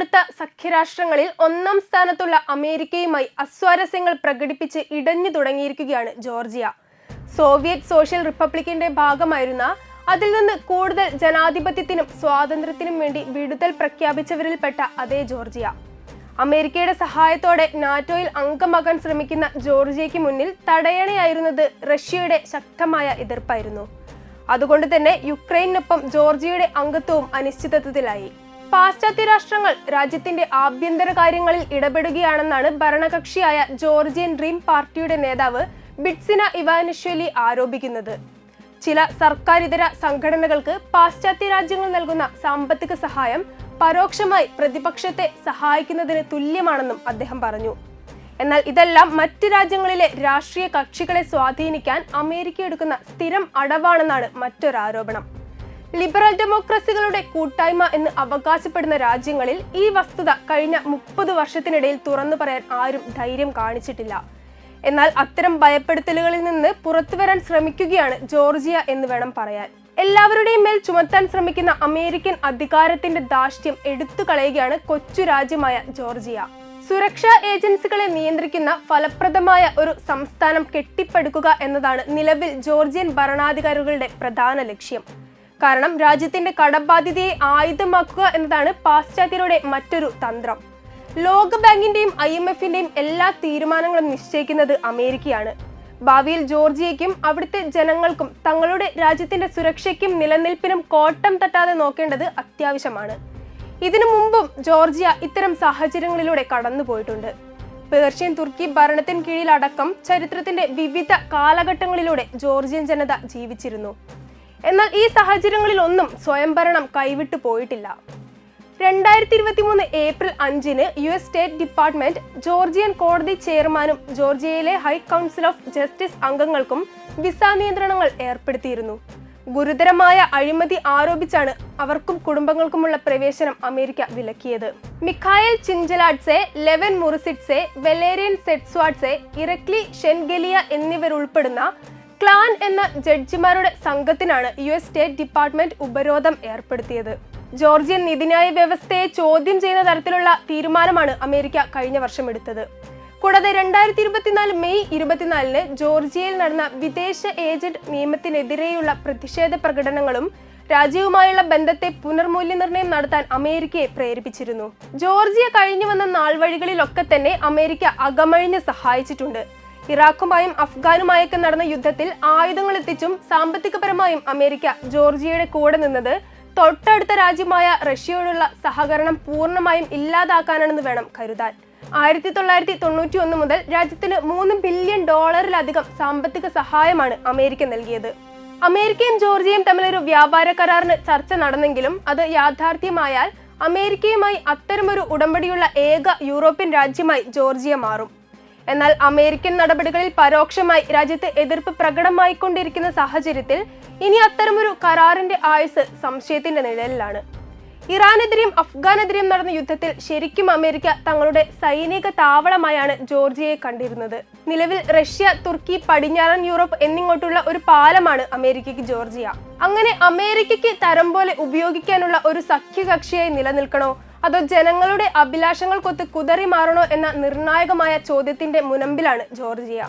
അടുത്ത സഖ്യരാഷ്ട്രങ്ങളിൽ ഒന്നാം സ്ഥാനത്തുള്ള അമേരിക്കയുമായി അസ്വാരസ്യങ്ങൾ പ്രകടിപ്പിച്ച് ഇടഞ്ഞു തുടങ്ങിയിരിക്കുകയാണ് ജോർജിയ. സോവിയറ്റ് സോഷ്യൽ റിപ്പബ്ലിക്കിന്റെ ഭാഗമായിരുന്ന അതിൽ നിന്ന് കൂടുതൽ ജനാധിപത്യത്തിനും സ്വാതന്ത്ര്യത്തിനും വേണ്ടി വിടുതൽ പ്രഖ്യാപിച്ചവരിൽപ്പെട്ട അതേ ജോർജിയ. അമേരിക്കയുടെ സഹായത്തോടെ നാറ്റോയിൽ അംഗമാകാൻ ശ്രമിക്കുന്ന ജോർജിയയ്ക്ക് മുന്നിൽ തടയണയായിരുന്നത് റഷ്യയുടെ ശക്തമായ എതിർപ്പായിരുന്നു. അതുകൊണ്ട് തന്നെ യുക്രൈനൊപ്പം ജോർജിയയുടെ അംഗത്വവും അനിശ്ചിതത്വത്തിലായി. പാശ്ചാത്യ രാഷ്ട്രങ്ങൾ രാജ്യത്തിന്റെ ആഭ്യന്തര കാര്യങ്ങളിൽ ഇടപെടുകയാണെന്നാണ് ഭരണകക്ഷിയായ ജോർജിയൻ ഡ്രീം പാർട്ടിയുടെ നേതാവ് ബിറ്റ്സിന ഇവാനിഷ്വലി ആരോപിക്കുന്നത്. ചില സർക്കാരിതര സംഘടനകൾക്ക് പാശ്ചാത്യ രാജ്യങ്ങൾ നൽകുന്ന സാമ്പത്തിക സഹായം പരോക്ഷമായി പ്രതിപക്ഷത്തെ സഹായിക്കുന്നതിന് തുല്യമാണെന്നും അദ്ദേഹം പറഞ്ഞു. എന്നാൽ ഇതെല്ലാം മറ്റ് രാജ്യങ്ങളിലെ രാഷ്ട്രീയ കക്ഷികളെ സ്വാധീനിക്കാൻ അമേരിക്ക എടുക്കുന്ന സ്ഥിരം അടവാണെന്നാണ് മറ്റൊരാരോപണം. ലിബറൽ ഡെമോക്രസികളുടെ കൂട്ടായ്മ എന്ന് അവകാശപ്പെടുന്ന രാജ്യങ്ങളിൽ ഈ വസ്തുത കഴിഞ്ഞ മുപ്പത് വർഷത്തിനിടയിൽ തുറന്നു പറയാൻ ആരും ധൈര്യം കാണിച്ചിട്ടില്ല. എന്നാൽ അത്തരം ഭയപ്പെടുത്തലുകളിൽ നിന്ന് പുറത്തുവരാൻ ശ്രമിക്കുകയാണ് ജോർജിയ എന്ന് വേണം പറയാൻ. എല്ലാവരുടെയും മേൽ ചുമത്താൻ ശ്രമിക്കുന്ന അമേരിക്കൻ അധികാരത്തിന്റെ ദാഷ്ട്യം എടുത്തു കളയുകയാണ് കൊച്ചു രാജ്യമായ ജോർജിയ. സുരക്ഷാ ഏജൻസികളെ നിയന്ത്രിക്കുന്ന ഫലപ്രദമായ ഒരു സംസ്ഥാനം കെട്ടിപ്പടുക്കുക എന്നതാണ് നിലവിൽ ജോർജിയൻ ഭരണാധികാരികളുടെ പ്രധാന ലക്ഷ്യം. കാരണം രാജ്യത്തിന്റെ കടബാധ്യതയെ ആയുധമാക്കുക എന്നതാണ് പാശ്ചാത്യരുടെ മറ്റൊരു തന്ത്രം. ലോകബാങ്കിന്റെയും ഐ എം എഫിന്റെയും എല്ലാ തീരുമാനങ്ങളും നിശ്ചയിക്കുന്നത് അമേരിക്കയാണ്. ഭാവിയിൽ ജോർജിയയ്ക്കും അവിടുത്തെ ജനങ്ങൾക്കും തങ്ങളുടെ രാജ്യത്തിന്റെ സുരക്ഷയ്ക്കും നിലനിൽപ്പിനും കോട്ടം തട്ടാതെ നോക്കേണ്ടത് അത്യാവശ്യമാണ്. ഇതിനു മുമ്പും ജോർജിയ ഇത്തരം സാഹചര്യങ്ങളിലൂടെ കടന്നുപോയിട്ടുണ്ട് പേർഷ്യൻ തുർക്കി ഭരണത്തിന് കീഴിലടക്കം ചരിത്രത്തിന്റെ വിവിധ കാലഘട്ടങ്ങളിലൂടെ ജോർജിയൻ ജനത ജീവിച്ചിരുന്നു. എന്നാൽ ഈ സാഹചര്യങ്ങളിൽ ഒന്നും സ്വയംഭരണം കൈവിട്ടു പോയിട്ടില്ല. രണ്ടായിരത്തി ഇരുപത്തി മൂന്ന് ഏപ്രിൽ അഞ്ചിന് U S state department Georgian കോടതി ചെയർമാനും ജോർജിയയിലെ ഹൈ കൗൺസിൽ ഓഫ് ജസ്റ്റിസ് അംഗങ്ങൾക്കും വിസ നിയന്ത്രണങ്ങൾ ഏർപ്പെടുത്തിയിരുന്നു. ഗുരുതരമായ അഴിമതി ആരോപിച്ചാണ് അവർക്കും കുടുംബങ്ങൾക്കുമുള്ള പ്രവേശനം America വിലക്കിയത്. Mikheil Chinchaladze Levan Murusidze Valerian Tsertsvadze Irakli Shengelia എന്നിവരുൾപ്പെടുന്ന clan എന്ന ജഡ്ജിമാരുടെ സംഘത്തിനാണ് യു എസ് സ്റ്റേറ്റ് ഡിപ്പാർട്ട്മെന്റ് ഉപരോധം ഏർപ്പെടുത്തിയത്. ജോർജിയൻ നീതിന്യായ വ്യവസ്ഥയെ ചോദ്യം ചെയ്യുന്ന തരത്തിലുള്ള തീരുമാനമാണ് അമേരിക്ക കഴിഞ്ഞ വർഷം എടുത്തത്. കൂടാതെ രണ്ടായിരത്തി ഇരുപത്തിനാല് മെയ് ഇരുപത്തിനാലിന് ജോർജിയയിൽ നടന്ന വിദേശ ഏജന്റ് നിയമത്തിനെതിരെയുള്ള പ്രതിഷേധ പ്രകടനങ്ങളും രാജ്യവുമായുള്ള ബന്ധത്തെ പുനർമൂല്യനിർണയം നടത്താൻ അമേരിക്കയെ പ്രേരിപ്പിച്ചിരുന്നു. ജോർജിയ കഴിഞ്ഞു വന്ന നാൾ വഴികളിലൊക്കെ തന്നെ അമേരിക്ക അകമഴിഞ്ഞ് സഹായിച്ചിട്ടുണ്ട്. ഇറാഖുമായും അഫ്ഗാനുമായൊക്കെ നടന്ന യുദ്ധത്തിൽ ആയുധങ്ങൾ എത്തിച്ചും സാമ്പത്തികപരമായും അമേരിക്ക ജോർജിയയുടെ കൂടെ നിന്നത് തൊട്ടടുത്ത രാജ്യമായ റഷ്യയോടുള്ള സഹകരണം പൂർണമായും ഇല്ലാതാക്കാനാണെന്ന് വേണം കരുതാൻ. ആയിരത്തി തൊള്ളായിരത്തി തൊണ്ണൂറ്റി ഒന്ന് മുതൽ രാജ്യത്തിന് മൂന്ന് ബില്യൺ ഡോളറിലധികം സാമ്പത്തിക സഹായമാണ് അമേരിക്ക നൽകിയത്. അമേരിക്കയും ജോർജിയയും തമ്മിലൊരു വ്യാപാര കരാറിന് ചർച്ച നടന്നെങ്കിലും അത് യാഥാർത്ഥ്യമായാൽ അമേരിക്കയുമായി അത്തരമൊരു ഉടമ്പടിയുള്ള ഏക യൂറോപ്യൻ രാജ്യമായി ജോർജിയ മാറും. എന്നാൽ അമേരിക്കൻ നടപടികളിൽ പരോക്ഷമായി രാജ്യത്ത് എതിർപ്പ് പ്രകടമായിക്കൊണ്ടിരിക്കുന്ന സാഹചര്യത്തിൽ ഇനി അത്തരമൊരു കരാറിന്റെ ആയുസ് സംശയത്തിന്റെ നിഴലിലാണ്. ഇറാനെതിരെയും അഫ്ഗാനെതിരെയും നടന്ന യുദ്ധത്തിൽ ശരിക്കും അമേരിക്ക തങ്ങളുടെ സൈനിക താവളമായാണ് ജോർജിയയെ കണ്ടിരുന്നത്. നിലവിൽ റഷ്യ തുർക്കി പടിഞ്ഞാറൻ യൂറോപ്പ് എന്നിങ്ങോട്ടുള്ള ഒരു പാലമാണ് അമേരിക്കയ്ക്ക് ജോർജിയ. അങ്ങനെ അമേരിക്കയ്ക്ക് തരം പോലെ ഉപയോഗിക്കാനുള്ള ഒരു സഖ്യകക്ഷിയായി നിലനിൽക്കണോ? അതോ ജനങ്ങളുടെ അഭിലാഷങ്ങൾക്കൊത്ത് കുതറി മാറണോ എന്ന നിർണായകമായ ചോദ്യത്തിന്റെ മുനമ്പിലാണ് ജോർജിയ.